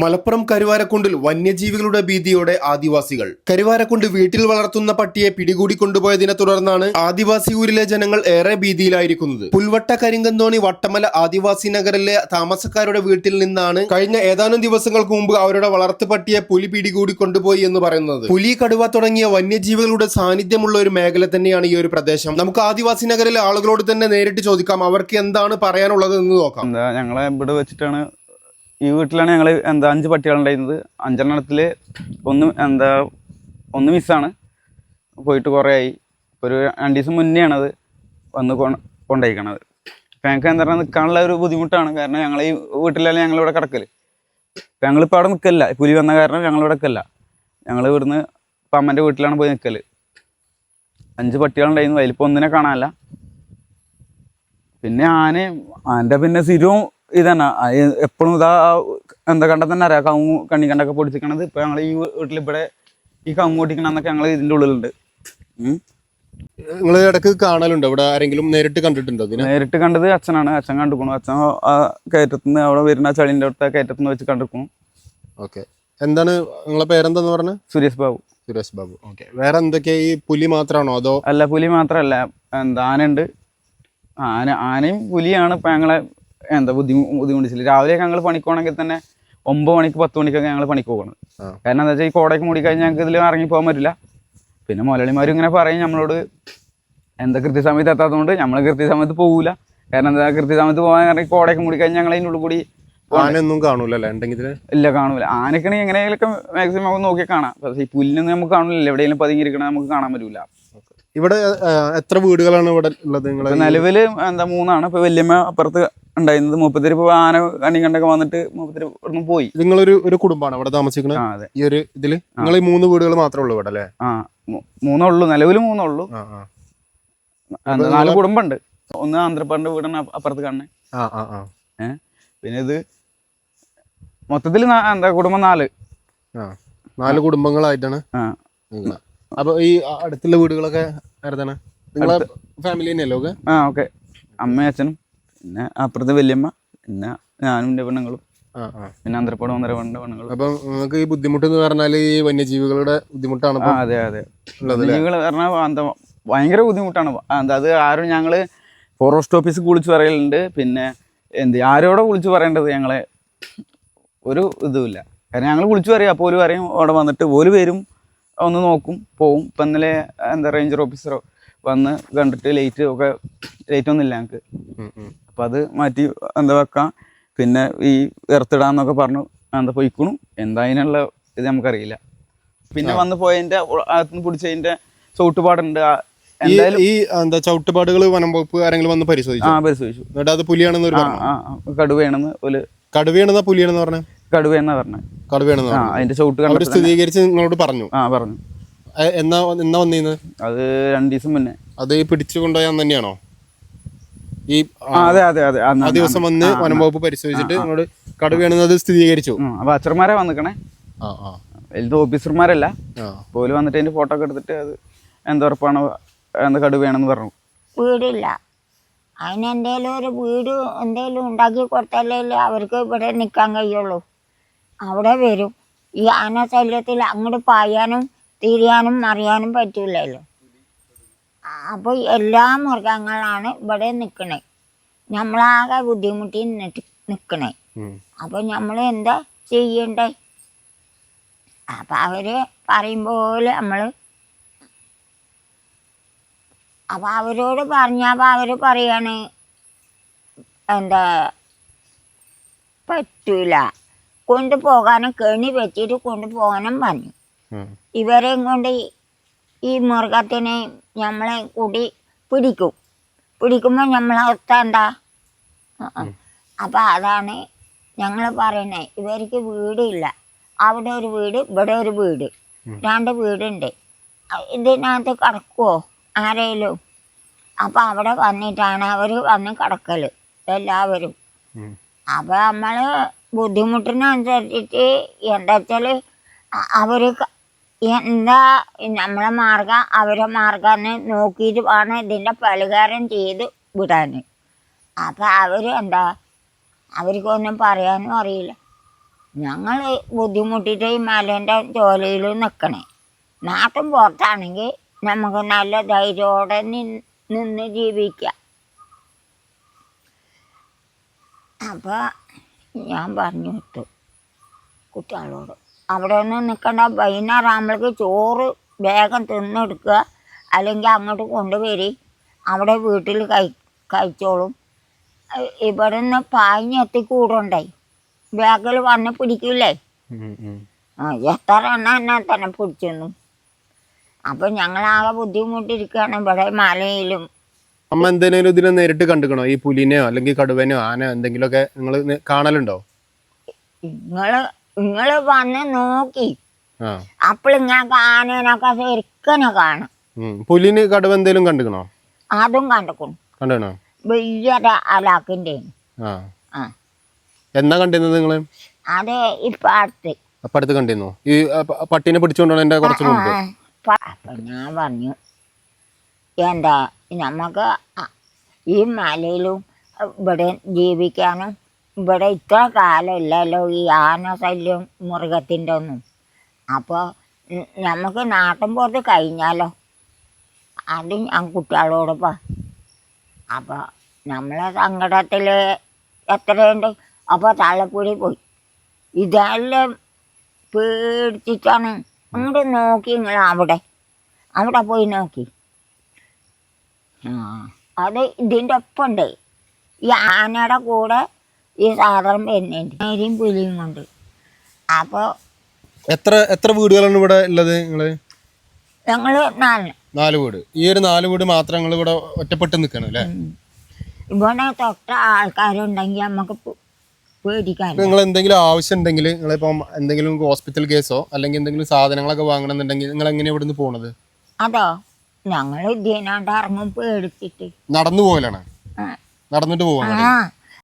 മലപ്പുറം കരുവാരക്കുണ്ടിൽ വന്യജീവികളുടെ ഭീതിയോടെ ആദിവാസികൾ. കരുവാരക്കുണ്ട് വീട്ടിൽ വളർത്തുന്ന പട്ടിയെ പിടികൂടി കൊണ്ടുപോയതിനെ തുടർന്നാണ് ആദിവാസി ഊരിലെ ജനങ്ങൾ ഏറെ ഭീതിയിലായിരിക്കുന്നത്. പുൽവട്ട കരിങ്കന്തോണി വട്ടമല ആദിവാസി നഗറിലെ താമസക്കാരുടെ വീട്ടിൽ നിന്നാണ് കഴിഞ്ഞ ഏതാനും ദിവസങ്ങൾക്ക് മുമ്പ് അവരുടെ വളർത്തു പട്ടിയെ പുലി പിടികൂടി കൊണ്ടുപോയി എന്ന് പറയുന്നത്. പുലി കടുവ തുടങ്ങിയ വന്യജീവികളുടെ സാന്നിധ്യമുള്ള ഒരു മേഖല തന്നെയാണ് ഈ ഒരു പ്രദേശം. നമുക്ക് ആദിവാസി നഗറിലെ ആളുകളോട് തന്നെ നേരിട്ട് ചോദിക്കാം അവർക്ക് എന്താണ് പറയാനുള്ളത് എന്ന് നോക്കാം ഞങ്ങളെ ഇവിടെ വെച്ചിട്ടാണ് ഈ വീട്ടിലാണ് ഞങ്ങൾ എന്താ അഞ്ച് പട്ടികളുണ്ടായിരുന്നത് അഞ്ചെണ്ണത്തിൽ ഒന്ന് എന്താ ഒന്ന് മിസ്സാണ് പോയിട്ട് കുറേ ആയി. ഒരു രണ്ട് ദിവസം മുന്നെയാണത് വന്ന് കൊ- കൊണ്ടുപോയിക്കണത് അപ്പം ഞങ്ങൾക്ക് എന്താ പറയുക നിൽക്കാനുള്ള ഒരു ബുദ്ധിമുട്ടാണ്. കാരണം ഞങ്ങൾ ഈ വീട്ടിലല്ല ഞങ്ങളിവിടെ കിടക്കൽ. അപ്പം ഞങ്ങളിപ്പോൾ അവിടെ നിൽക്കില്ല പുലി വന്ന കാരണം ഞങ്ങളിവിടെ നിൽക്കല്ല ഞങ്ങൾ ഇവിടുന്ന് ഇപ്പം അമ്മന്റെ വീട്ടിലാണ് പോയി നിൽക്കൽ അഞ്ച് പട്ടികളുണ്ടായിരുന്നു അതിലിപ്പോൾ ഒന്നിനെ കാണാനല്ല. പിന്നെ ആനയും ആന്റെ പിന്നെ സ്ഥിരവും ഇതന്നെ. എപ്പോഴും ഇതാ എന്താ കണ്ട തന്നെ അറിയാം. കവുങ്ങ് കണ്ണി കണ്ടൊക്കെ പൊടിച്ചിക്കണത്. ഇപ്പൊ ഞങ്ങൾ ഈ വീട്ടിൽ ഇവിടെ ഈ കവുങ്ങ് പൊട്ടിക്കണമെന്നൊക്കെ ഞങ്ങൾ ഇതിന്റെ ഉള്ളിലുണ്ട്. നിങ്ങൾ നിങ്ങൾ ഇടയ്ക്ക് കാണലുണ്ടോ? ഇവിടെ ആരെങ്കിലും നേരിട്ട് കണ്ടിട്ടുണ്ടോ നേരിട്ട് കണ്ടത് അച്ഛനാണ്. അച്ഛൻ കണ്ടുക്കണു അച്ഛൻ ആ കയറ്റത്തുനിന്ന് അവിടെ വരുന്ന ചളിന്റെ അടുത്ത കയറ്റത്തുനിന്ന് വെച്ച് കണ്ടുക്കണു ഓക്കെ. എന്താണ് നിങ്ങളെ പേരെന്താന്ന് പറഞ്ഞ? സുരേഷ് ബാബു. സുരേഷ് ബാബു. ഓക്കെ. വേറെ എന്തൊക്കെയാ ഈ പുലി മാത്രമാണോ അതോ? അല്ല പുലി മാത്രമല്ല എന്താ ആനയുണ്ട്. ആന ആനയും പുലിയാണ്. ഇപ്പം ഞങ്ങളെ എന്താ ബുദ്ധിമു ബുദ്ധിമുട്ടിച്ചില്ല. രാവിലെയൊക്കെ ഞങ്ങൾ പണിക്കോണെങ്കിൽ തന്നെ ഒമ്പത് മണിക്ക് പത്ത് മണിക്കൊക്കെ ഞങ്ങൾ പണിക്ക് പോകണം. കാരണം എന്താ വെച്ചാൽ ഈ കോടയ്ക്ക് മൂടിക്കഴിഞ്ഞാൽ ഞങ്ങൾക്ക് ഇതിൽ ഇറങ്ങി പോകാൻ പറ്റില്ല. പിന്നെ മുലളിമാരും ഇങ്ങനെ പറയും നമ്മളോട് എന്താ കൃത്യസമയത്ത് എത്താത്തതുകൊണ്ട് നമ്മൾ കൃത്യസമയത്ത് പോകൂല കാരണം എന്താ കൃത്യസമയത്ത് പോകാൻ കാരണം കോടയ്ക്ക് മൂടിക്കഴിഞ്ഞാൽ ഞങ്ങൾ അതിന്റെ ഉള്ളിൽ കൂടി ആനൊന്നും കാണൂലല്ലേ ഉണ്ടെങ്കിൽ? ഇല്ല കാണൂല. ആനക്കണെങ്കിൽ എങ്ങനെയൊക്കെ മാക്സിമം നമുക്ക് നോക്കി കാണാം. പക്ഷേ ഈ പുല്ലിനൊന്നും നമുക്ക് കാണില്ല എവിടെയെങ്കിലും പതുങ്ങിയിരിക്കണ നമുക്ക് കാണാൻ പറ്റൂല. ഇവിടെ എത്ര വീടുകളാണ് ഇവിടെ ഉള്ളത് നിലവിൽ എന്താ മൂന്നാണ്. ഇപ്പൊ വല്യമ്മ അപ്പുറത്ത് ഉണ്ടായിരുന്നത്. മുപ്പത്തിരി ആന കണ്ണി കണ്ടൊക്കെ വന്നിട്ട് മുപ്പത്തിരി ഇവിടുന്ന് പോയി. നിങ്ങളൊരു ഒരു കുടുംബമാണ് അവിടെ താമസിക്കുന്നത്? ആ അതെ. ഈ ഒരു ഇതിൽ? നിങ്ങൾ ഈ മൂന്ന് വീടുകൾ മാത്രമേ ഉള്ളൂ ഇവിടെ അല്ലേ? ആ മൂ- മൂന്നേ ഉള്ളൂ നിലവിൽ മൂന്നേ ഉള്ളൂ ആ. നാല് കുടുംബമുണ്ട് ഒന്ന് ആന്ധ്രപ്പാടിന്റെ വീടാണ് അപ്പ- അപ്പുറത്ത് കാണുന്നത് ആ ആ ആ. പിന്നെ ഇത് മൊത്തത്തിൽ എന്താ കുടുംബം നാല്. ആ നാല് കുടുംബങ്ങളായിട്ടാണ് ആ. നിങ്ങളെ. അപ്പൊ ഈ അടുത്തുള്ള വീടുകളൊക്കെ ആരതാണ്? നിങ്ങളെ ഫാമിലി തന്നെയല്ലോ ഒക്കെ? ആ ഓക്കെ. അമ്മയും അച്ഛനും. പിന്നെ അപ്പുറത്ത് വല്യമ്മ പിന്നെ ഞാനും എന്റെ പെണ്ണുങ്ങളും. പിന്നെ അന്തരപ്പാട് ഒന്നര പണ്ട് പെണ്ണുങ്ങളും. അപ്പം നിങ്ങൾക്ക് ഈ ബുദ്ധിമുട്ട് എന്ന് പറഞ്ഞാൽ ഈ വന്യജീവികളുടെ ബുദ്ധിമുട്ടാണ് അതെ അതെ. വന്യജീവികൾ പറഞ്ഞാൽ എന്താ ഭയങ്കര ബുദ്ധിമുട്ടാണ്. എന്താ അത് ആരും ഞങ്ങൾ ഫോറസ്റ്റ് ഓഫീസിൽ വിളിച്ച് പറയലുണ്ട്. പിന്നെ എന്ത് ആരോടെ വിളിച്ച് പറയേണ്ടത് ഞങ്ങളെ ഒരു ഇതുമില്ല കാരണം ഞങ്ങൾ വിളിച്ചു പറയും അപ്പോൾ ഒരു പറയും അവിടെ വന്നിട്ട് ഒരു പേരും ഒന്ന് നോക്കും പോവും. ഇപ്പം ഇന്നലെ എന്താ റേഞ്ചർ ഓഫീസറോ വന്ന് കണ്ടിട്ട് ലൈറ്റ് ഒക്കെ ലൈറ്റ് ഒന്നും ഇല്ല ഞങ്ങൾക്ക്. അപ്പം അത് മാറ്റി എന്താ വെക്കാം? പിന്നെ ഈ എർത്തിടാന്നൊക്കെ പറഞ്ഞു എന്താ പൊയ്ക്കണു. എന്താ അതിനുള്ള ഇത് നമുക്കറിയില്ല. പിന്നെ വന്ന് പോയതിന്റെ അകത്തുനിന്ന് പിടിച്ചതിന്റെ ചവിട്ടുപാടുണ്ട്. ഈ എന്താ ചവിട്ടുപാടുകൾ വനം വകുപ്പ് ആരെങ്കിലും വന്ന് പരിശോധിച്ചു? ആ പരിശോധിച്ചു. എന്നിട്ട് അത് പുലിയാണെന്ന് ഒരു കടുവയാണെന്ന് ഒരു കടുവയാണെന്നാ പുലിയാണെന്ന് പറഞ്ഞ? കടുവയെന്നാ പറഞ്ഞത് കടുവയാണെന്ന് അതിന്റെ ചവിട്ട് സ്ഥിരീകരിച്ച് നിങ്ങളോട് പറഞ്ഞു. ആ പറഞ്ഞു. എന്നാ എന്നാ വന്നീന്ന്? അത് രണ്ടു ദിവസം മുന്നേ. അത് ഈ പിടിച്ചു അന്ന് തന്നെയാണോ? ഈ അതെ അതെ അതെ. ആ ദിവസം വന്ന് വനം വകുപ്പ് പരിശോധിച്ചിട്ട് നിങ്ങളോട് കടുവയാണെന്ന് അത് സ്ഥിരീകരിച്ചു. അപ്പൊ അച്ചർമാരെ വന്നിക്കണേ? ആ ആ. വലുത് ഓഫീസർമാരല്ല. പോലും വന്നിട്ട് അതിന്റെ ഫോട്ടോ ഒക്കെ എടുത്തിട്ട് അത് എന്തുറപ്പാണ് എന്താ കടുവയാണെന്ന് പറഞ്ഞു. വീടില്ല. അതിന് എന്തേലും ഒരു വീട് എന്തേലും ഉണ്ടാക്കി കൊടുത്താലേ അവർക്ക് ഇവിടെ നിൽക്കാൻ കഴിയുള്ളൂ. അവിടെ വരും. ഈ ആന ശല്യത്തിൽ അങ്ങോട്ട് പായാനും തിരിയാനും അറിയാനും പറ്റൂലല്ലോ. അപ്പോൾ എല്ലാ മൃഗങ്ങളാണ് ഇവിടെ നിൽക്കണേ നമ്മളാകെ ബുദ്ധിമുട്ടി നിൽക്കണേ. അപ്പോൾ നമ്മൾ എന്താ ചെയ്യണ്ടേ? അപ്പം അവർ പറയും പോലെ നമ്മൾ അപ്പം അവരോട് പറഞ്ഞപ്പോൾ അവർ പറയാണ് എന്താ പറ്റൂല. കൊണ്ടുപോകാനും കെണി വെച്ചിട്ട് കൊണ്ടുപോകാനും പറഞ്ഞു. ഇവരെയും കൊണ്ട് ഈ- ഈ മൃഗത്തിനെ നമ്മളെ കൂടി പിടിക്കും. പിടിക്കുമ്പോൾ നമ്മളെ അവസ്ഥ എന്താ? അപ്പം അതാണ് ഞങ്ങൾ പറയുന്നത് ഇവർക്ക് വീടില്ല. അവിടെ ഒരു വീട് ഇവിടെ ഒരു വീട്. രണ്ട് വീടുണ്ട്. ഇതിനകത്ത് കിടക്കുമോ ആരേലും? അപ്പം അവിടെ വന്നിട്ടാണ് അവർ വന്ന് കിടക്കൽ എല്ലാവരും. അപ്പം നമ്മൾ ബുദ്ധിമുട്ടിനനുസരിച്ചിട്ട് എന്താ വെച്ചാൽ അവർ എന്താ നമ്മളെ മാർഗം അവരെ മാർഗം നോക്കിയിട്ട് വേണം ഇതിന്റെ പരിഹാരം ചെയ്ത് വിടാൻ അപ്പം അവർ എന്താ അവർക്കൊന്നും പറയാനും അറിയില്ല. ഞങ്ങൾ ബുദ്ധിമുട്ടിയിട്ട് ഈ മലേന്റെ ജോലിയിൽ നിൽക്കണേ നാട്ടും പുറത്താണെങ്കിൽ നമുക്ക് നല്ല ധൈര്യോടെ നിന്ന് ജീവിക്കാം. അപ്പോൾ ഞാൻ പറഞ്ഞു വിട്ടു കുട്ടികളോട്. അവിടെ ഒന്നും നിൽക്കണ്ട വൈകുന്നേരമാകുമ്പോഴേക്ക് ചോറ് വേഗം തിന്നെടുക്കുക. അല്ലെങ്കിൽ അങ്ങോട്ട് കൊണ്ടുവരി. അവിടെ വീട്ടിൽ കഴി കഴിച്ചോളും. ഇവിടെ നിന്ന് പാഞ്ഞെത്തി കൂടണ്ടായി ബാഗിൽ വന്ന് പിടിക്കില്ലേ? എത്ര എണ്ണ എന്നെ തന്നെ പിടിച്ചൊന്നും. അപ്പം ഞങ്ങളാകെ ബുദ്ധിമുട്ടിരിക്കുകയാണ് ഇവിടെ മലയിലും. അമ്മ എന്തെങ്കിലും ഇതിനെ നേരിട്ട് കണ്ടുക്കണോ? ഈ പുലിനെയോ അല്ലെങ്കിൽ കടുവനെയോ ആനയോ എന്തെങ്കിലുമൊക്കെ നിങ്ങൾ കാണലുണ്ടോ? നിങ്ങൾ നിങ്ങൾ വന്ന് നോക്കി. അപ്പോൾ ഞാൻ ആനേനൊക്കെ ശരിക്കനെ കാണും. പുലിന് കടുവ എന്തേലും കണ്ടുക്കണോ? അതും കണ്ടുക്കും. കണ്ടോ വലിയൊരു അലാക്കിന്റെ എന്നാ കണ്ടിരുന്നത് നിങ്ങൾ അതെ ഇപ്പൊ അടുത്ത് അപ്പൊ അടുത്ത് കണ്ടിരുന്നു. ഈ പട്ടിനെ പിടിച്ചോണ്ടാണ് പട്ടീനെ പിടിച്ചുകൊണ്ടാണ് എന്റെ കുറച്ച് മുമ്പ്. അപ്പം ഞാൻ പറഞ്ഞു എന്താ നമുക്ക് ഈ മലയിലും ഇവിടെ ജീവിക്കാനും ഇവിടെ ഇത്ര കാലമില്ലല്ലോ ഈ ആന ശല്യം മൃഗത്തിന്റെ ഒന്നും അപ്പോൾ നമുക്ക് നാട്ടിൻ പുറത്ത് കഴിഞ്ഞാലോ? അത് ഞാൻ കുട്ടികളോടൊപ്പം അപ്പോൾ നമ്മളെ സങ്കടത്തിൽ എത്രയുണ്ട്? അപ്പോൾ തള്ളപ്പൂടി പോയി. ഇതെല്ലാം പേടിച്ചിട്ടാണ് അങ്ങോട്ട് നോക്കി നിങ്ങൾ അവിടെ. അവിടെ പോയി നോക്കി. ആ അത് ഇതിന്റെ ഒപ്പമുണ്ട് ഈ ആനയുടെ കൂടെ ഈ സാധനം വരുന്നുണ്ട് നേരിയും പുലിയും കൊണ്ട് അപ്പോൾ എത്ര എത്ര വീടുകളാണ് ഇവിടെ ഉള്ളത് നിങ്ങൾ? ഞങ്ങൾ നാല്. നാല് വീട്. ഈ ഒരു നാല് വീട് മാത്രം നിങ്ങൾ ഇവിടെ ഒറ്റപ്പെട്ട് നിൽക്കണം അല്ലേ. ഇവിടെ തൊട്ട ആൾക്കാരുണ്ടെങ്കിൽ നമുക്ക് പേടിക്കാൻ നിങ്ങൾ എന്തെങ്കിലും ആവശ്യം ഉണ്ടെങ്കിൽ നിങ്ങളിപ്പം എന്തെങ്കിലും ഹോസ്പിറ്റൽ കേസോ അല്ലെങ്കിൽ എന്തെങ്കിലും സാധനങ്ങളൊക്കെ വാങ്ങണമെന്നുണ്ടെങ്കിൽ നിങ്ങൾ എങ്ങനെയാണ് ഇവിടുന്ന് പോണത്? അതോ ഞങ്ങൾ ഇതിനാണ്ട് ഇറങ്ങും പേടിച്ചിട്ട്. നടന്നു പോകലാണ് നടന്നിട്ട് പോവാണ്. ആ.